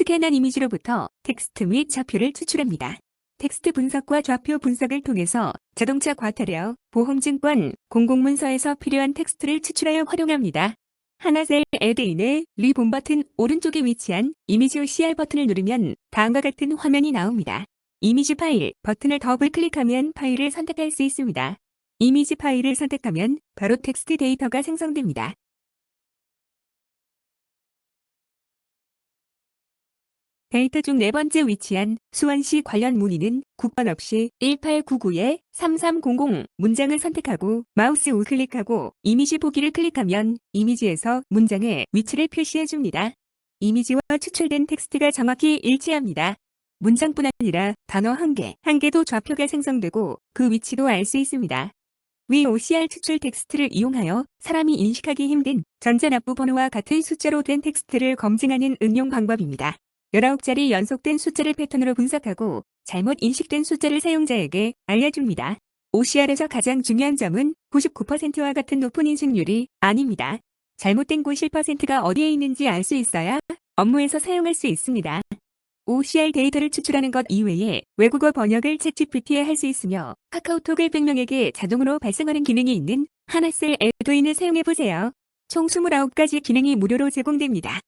스캔한 이미지로부터 텍스트 및 좌표를 추출합니다. 텍스트 분석과 좌표 분석을 통해서 자동차 과태료, 보험증권, 공공문서에서 필요한 텍스트를 추출하여 활용합니다. 하나셀 에드인의 리 본 버튼 오른쪽에 위치한 이미지 OCR 버튼을 누르면 다음과 같은 화면이 나옵니다. 이미지 파일 버튼을 더블 클릭하면 파일을 선택할 수 있습니다. 이미지 파일을 선택하면 바로 텍스트 데이터가 생성됩니다. 데이터 중네 번째 위치한 수원시 관련 문의는 국번 없이 1899-3300 문장을 선택하고 마우스 우클릭하고 이미지 보기를 클릭하면 이미지에서 문장의 위치를 표시해 줍니다. 이미지와 추출된 텍스트가 정확히 일치합니다. 문장뿐 아니라 단어 한 개, 한 개도 좌표가 생성되고 그 위치도 알 수 있습니다. 위 OCR 추출 텍스트를 이용하여 사람이 인식하기 힘든 전자납부 번호와 같은 숫자로 된 텍스트를 검증하는 응용 방법입니다. 19자리 연속된 숫자를 패턴으로 분석하고 잘못 인식된 숫자를 사용자에게 알려줍니다. OCR에서 가장 중요한 점은 99%와 같은 높은 인식률이 아닙니다. 잘못된 91%가 어디에 있는지 알 수 있어야 업무에서 사용할 수 있습니다. OCR 데이터를 추출하는 것 이외에 외국어 번역을 챗GPT에 할 수 있으며 카카오톡을 100명에게 자동으로 발송하는 기능이 있는 하나셀 에드인을 사용해보세요. 총 29가지 기능이 무료로 제공됩니다.